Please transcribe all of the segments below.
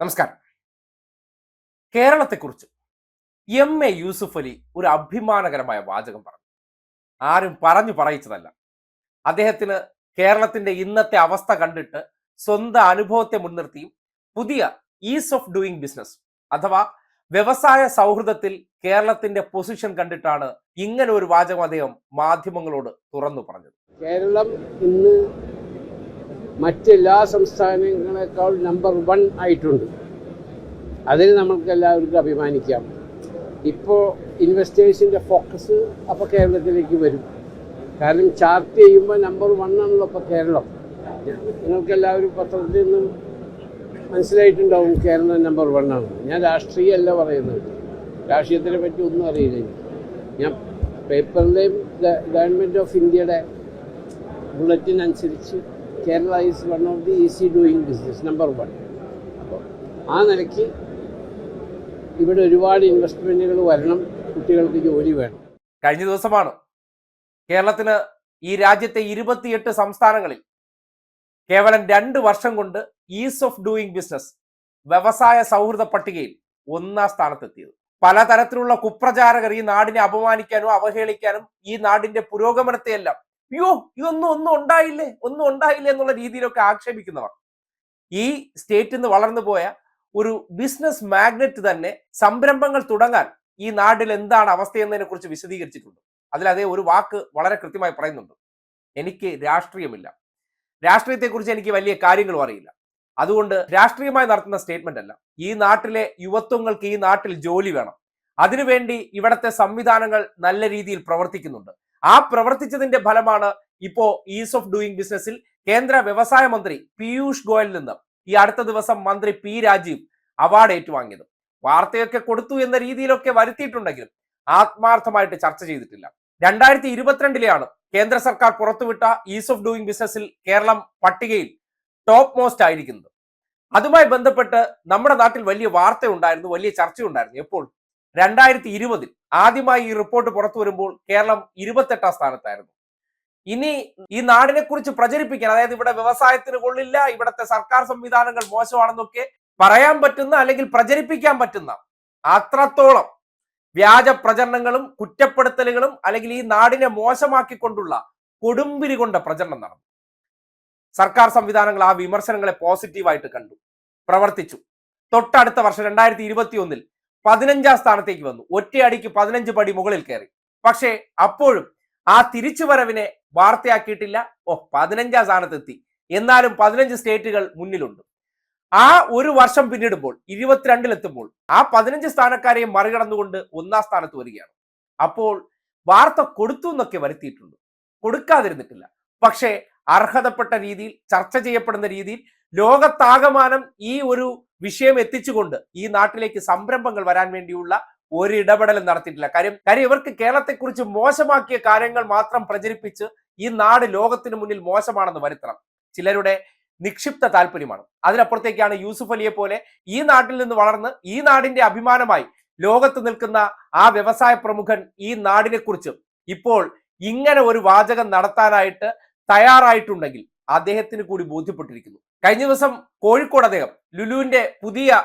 നമസ്കാരം. കേരളത്തെക്കുറിച്ച് M A Yusuf Ali ഒരു അഭിമാനകരമായ വാചകം പറഞ്ഞു. ആരും പറഞ്ഞു പറയിച്ചതല്ല. അദ്ദേഹത്തിന് കേരളത്തിന്റെ ഇന്നത്തെ അവസ്ഥ കണ്ടിട്ട് സ്വന്തം അനുഭവത്തെ മുൻനിർത്തിയും പുതിയ ഈസ് ഓഫ് ഡൂയിങ് ബിസിനസ് അഥവാ വ്യവസായ സൗഹൃദത്തിൽ കേരളത്തിന്റെ പൊസിഷൻ കണ്ടിട്ടാണ് ഇങ്ങനെ ഒരു വാചകം അദ്ദേഹം മാധ്യമങ്ങളോട് തുറന്നു പറഞ്ഞത്. കേരളം ഇന്ന് മറ്റെല്ലാ സംസ്ഥാനങ്ങളെക്കാൾ നമ്പർ വൺ ആയിട്ടുണ്ട്. അതിൽ നമ്മൾക്ക് എല്ലാവർക്കും അഭിമാനിക്കാം. ഇപ്പോൾ ഇൻവെസ്റ്റേഴ്സിന്റെ ഫോക്കസ് അപ്പോൾ കേരളത്തിലേക്ക് വരും. കാരണം ചാർട്ട് ചെയ്യുമ്പോൾ നമ്പർ വൺ ആണല്ലോ ഇപ്പോൾ കേരളം. നിങ്ങൾക്ക് എല്ലാവരും പത്രത്തിൽ നിന്നും മനസ്സിലായിട്ടുണ്ടാവും കേരളം നമ്പർ വൺ ആണ്. ഞാൻ രാഷ്ട്രീയമല്ല പറയുന്നത്. രാഷ്ട്രീയത്തിനെ പറ്റി ഒന്നും അറിയില്ല ഞാൻ പേപ്പറിലെയും ഗവൺമെന്റ് ഓഫ് ഇന്ത്യയുടെ ബുള്ളറ്റിൻ അനുസരിച്ച് Kerala is one of the easy doing business number one അപ്പോൾ ആ നിലയ്ക്ക് ഇവിടെ ഒരുപാട് ഇൻവെസ്റ്റ്മെന്റുകൾ വരണം കുട്ടികൾക്ക് ജോലി വേണം. കഴിഞ്ഞ ദിവസമാണ് കേരളത്തിന് ഈ രാജ്യത്തെ ഇരുപത്തിയെട്ട് സംസ്ഥാനങ്ങളിൽ കേവലം രണ്ട് വർഷം കൊണ്ട് ഈസ് ഓഫ് ഡൂയിങ് ബിസിനസ് വ്യവസായ സൗഹൃദ പട്ടികയിൽ ഒന്നാം സ്ഥാനത്തെത്തിയത്. പലതരത്തിലുള്ള കുപ്രചാരകർ ഈ നാടിനെ അപമാനിക്കാനും അവഹേളിക്കാനും ഈ നാടിന്റെ പുരോഗമനത്തെയെല്ലാം അയ്യോ ഇതൊന്നും ഒന്നും ഉണ്ടായില്ലേ? ഒന്നും ഉണ്ടായില്ലേ എന്നുള്ള രീതിയിലൊക്കെ ആക്ഷേപിക്കുന്നവർ. ഈ സ്റ്റേറ്റിൽ നിന്ന് വളർന്നു പോയ ഒരു ബിസിനസ് മാഗ്നറ്റ് തന്നെ സംരംഭങ്ങൾ തുടങ്ങാൻ ഈ നാട്ടിൽ എന്താണ് അവസ്ഥയെന്നതിനെ കുറിച്ച് വിശദീകരിച്ചിട്ടുണ്ട്. അതിൽ അതേ ഒരു വാക്ക് വളരെ കൃത്യമായി പറയുന്നുണ്ട്. എനിക്ക് രാഷ്ട്രീയമില്ല. രാഷ്ട്രീയത്തെക്കുറിച്ച് എനിക്ക് വലിയ കാര്യങ്ങളും അറിയില്ല. അതുകൊണ്ട് രാഷ്ട്രീയമായി നടത്തുന്ന സ്റ്റേറ്റ്മെന്റ് അല്ല. ഈ നാട്ടിലെ യുവത്വങ്ങൾക്ക് ഈ നാട്ടിൽ ജോലി വേണം. അതിനുവേണ്ടി ഇവിടത്തെ സംവിധാനങ്ങൾ നല്ല രീതിയിൽ പ്രവർത്തിക്കുന്നുണ്ട്. ആ പ്രവർത്തിച്ചതിന്റെ ഫലമാണ് ഇപ്പോ ഈസ് ഓഫ് ഡൂയിങ് ബിസിനസ്സിൽ കേന്ദ്ര വ്യവസായ മന്ത്രി പീയൂഷ് ഗോയലിൽ നിന്ന് ഈ അടുത്ത ദിവസം മന്ത്രി പി രാജീവ് അവാർഡ് ഏറ്റുവാങ്ങിയത്. വാർത്തയൊക്കെ കൊടുത്തു എന്ന രീതിയിലൊക്കെ വരുത്തിയിട്ടുണ്ടെങ്കിലും ആത്മാർത്ഥമായിട്ട് ചർച്ച ചെയ്തിട്ടില്ല. രണ്ടായിരത്തി ഇരുപത്തിരണ്ടിലെയാണ് കേന്ദ്ര സർക്കാർ പുറത്തുവിട്ട ഈസ് ഓഫ് ഡൂയിങ് ബിസിനസ്സിൽ കേരളം പട്ടികയിൽ ടോപ്പ് മോസ്റ്റ് ആയിരിക്കുന്നത്. അതുമായി ബന്ധപ്പെട്ട് നമ്മുടെ നാട്ടിൽ വലിയ വാർത്ത ഉണ്ടായിരുന്നു വലിയ ചർച്ചയുണ്ടായിരുന്നു. എപ്പോൾ? രണ്ടായിരത്തി ഇരുപതിൽ ആദ്യമായി ഈ റിപ്പോർട്ട് പുറത്തു വരുമ്പോൾ കേരളം ഇരുപത്തെട്ടാം സ്ഥാനത്തായിരുന്നു. ഇനി ഈ നാടിനെ കുറിച്ച് പ്രചരിപ്പിക്കാൻ അതായത് ഇവിടെ വ്യവസായത്തിന് കൊള്ളില്ല ഇവിടുത്തെ സർക്കാർ സംവിധാനങ്ങൾ മോശമാണെന്നൊക്കെ പറയാൻ പറ്റുന്ന അല്ലെങ്കിൽ പ്രചരിപ്പിക്കാൻ പറ്റുന്ന അത്രത്തോളം വ്യാജ പ്രചരണങ്ങളും കുറ്റപ്പെടുത്തലുകളും അല്ലെങ്കിൽ ഈ നാടിനെ മോശമാക്കിക്കൊണ്ടുള്ള കൊടുമ്പിരി കൊണ്ട പ്രചരണം നടന്നു. സർക്കാർ സംവിധാനങ്ങൾ ആ വിമർശനങ്ങളെ പോസിറ്റീവായിട്ട് കണ്ടു പ്രവർത്തിച്ചു. തൊട്ടടുത്ത വർഷം രണ്ടായിരത്തി ഇരുപത്തി ഒന്നിൽ പതിനഞ്ചാം സ്ഥാനത്തേക്ക് വന്നു. ഒറ്റയടിക്ക് പതിനഞ്ച് പടി മുകളിൽ കയറി. പക്ഷേ അപ്പോഴും ആ തിരിച്ചുവരവിനെ വാർത്തയാക്കിയിട്ടില്ല. ഓ പതിനഞ്ചാം സ്ഥാനത്തെത്തി. എന്നാലും പതിനഞ്ച് സ്റ്റേറ്റുകൾ മുന്നിലുണ്ട്. ആ ഒരു വർഷം പിന്നിടുമ്പോൾ ഇരുപത്തിരണ്ടിലെത്തുമ്പോൾ ആ പതിനഞ്ച് സ്ഥാനക്കാരെയും മറികടന്നുകൊണ്ട് ഒന്നാം സ്ഥാനത്ത് വരികയാണ്. അപ്പോൾ വാർത്ത കൊടുത്തു എന്നൊക്കെ വരുത്തിയിട്ടുണ്ട്. കൊടുക്കാതിരുന്നിട്ടില്ല. പക്ഷേ അർഹതപ്പെട്ട രീതിയിൽ ചർച്ച ചെയ്യപ്പെടുന്ന രീതിയിൽ ലോകത്താകമാനം ഈ ഒരു വിഷയം എത്തിച്ചുകൊണ്ട് ഈ നാട്ടിലേക്ക് സംരംഭങ്ങൾ വരാൻ വേണ്ടിയുള്ള ഒരു ഇടപെടലും നടത്തിയിട്ടില്ല. കാര്യം കാര്യം ഇവർക്ക് കേരളത്തെക്കുറിച്ച് മോശമാക്കിയ കാര്യങ്ങൾ മാത്രം പ്രചരിപ്പിച്ച് ഈ നാട് ലോകത്തിന് മുന്നിൽ മോശമാണെന്ന് വരുത്തണം. ചിലരുടെ നിക്ഷിപ്ത താല്പര്യമാണ്. അതിനപ്പുറത്തേക്കാണ് യൂസുഫ് അലിയെ പോലെ ഈ നാട്ടിൽ നിന്ന് വളർന്ന് ഈ നാടിന്റെ അഭിമാനമായി ലോകത്ത് നിൽക്കുന്ന ആ വ്യവസായ പ്രമുഖൻ ഈ നാടിനെക്കുറിച്ച് ഇപ്പോൾ ഇങ്ങനെ ഒരു വാചകം നടത്താനായിട്ട് തയ്യാറായിട്ടുണ്ടെങ്കിൽ അദ്ദേഹത്തിന് കൂടി ബോധ്യപ്പെട്ടിരിക്കുന്നു. കഴിഞ്ഞ ദിവസം കോഴിക്കോട് അദ്ദേഹം ലുലുവിന്റെ പുതിയ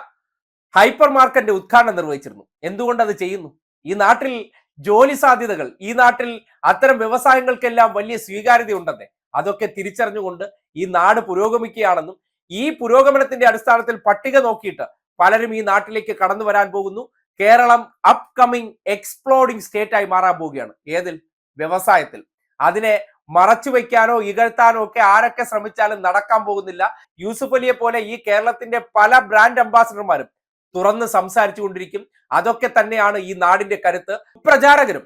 ഹൈപ്പർ മാർക്കറ്റിന്റെ ഉദ്ഘാടനം നിർവഹിച്ചിരുന്നു. എന്തുകൊണ്ട് അത് ചെയ്യുന്നു? ഈ നാട്ടിൽ ജോലി സാധ്യതകൾ ഈ നാട്ടിൽ അത്തരം വ്യവസായങ്ങൾക്കെല്ലാം വലിയ സ്വീകാര്യത ഉണ്ടെന്നേ അതൊക്കെ തിരിച്ചറിഞ്ഞുകൊണ്ട് ഈ നാട് പുരോഗമിക്കുകയാണെന്നും ഈ പുരോഗമനത്തിന്റെ അടിസ്ഥാനത്തിൽ പട്ടിക നോക്കിയിട്ട് പലരും ഈ നാട്ടിലേക്ക് കടന്നു വരാൻ പോകുന്നു. കേരളം അപ്കമിങ് എക്സ്പ്ലോഡിംഗ് സ്റ്റേറ്റ് ആയി മാറാൻ പോവുകയാണ്. ഏതിൽ? വ്യവസായത്തിൽ. അതിനെ മറച്ചു വയ്ക്കാനോ ഇകഴ്ത്താനോ ഒക്കെ ആരൊക്കെ ശ്രമിച്ചാലും നടക്കാൻ പോകുന്നില്ല. യൂസുഫ് അലിയെ പോലെ ഈ കേരളത്തിന്റെ പല ബ്രാൻഡ് അംബാസിഡർമാരും തുറന്ന് സംസാരിച്ചു കൊണ്ടിരിക്കും. അതൊക്കെ തന്നെയാണ് ഈ നാടിന്റെ കരുത്ത്. പ്രചാരകരും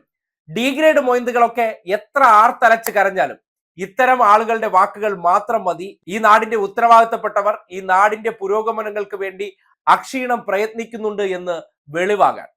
ഡിഗ്രേഡ് മൊയ്ന്തുകളൊക്കെ എത്ര ആർത്തലച്ച് കരഞ്ഞാലും ഇത്തരം ആളുകളുടെ വാക്കുകൾ മാത്രം മതി. ഈ നാടിന്റെ ഉത്തരവാദിത്തപ്പെട്ടവർ ഈ നാടിന്റെ പുരോഗമനങ്ങൾക്ക് വേണ്ടി അക്ഷീണം പ്രയത്നിക്കുന്നുണ്ട് എന്ന് വെളിവാകാൻ.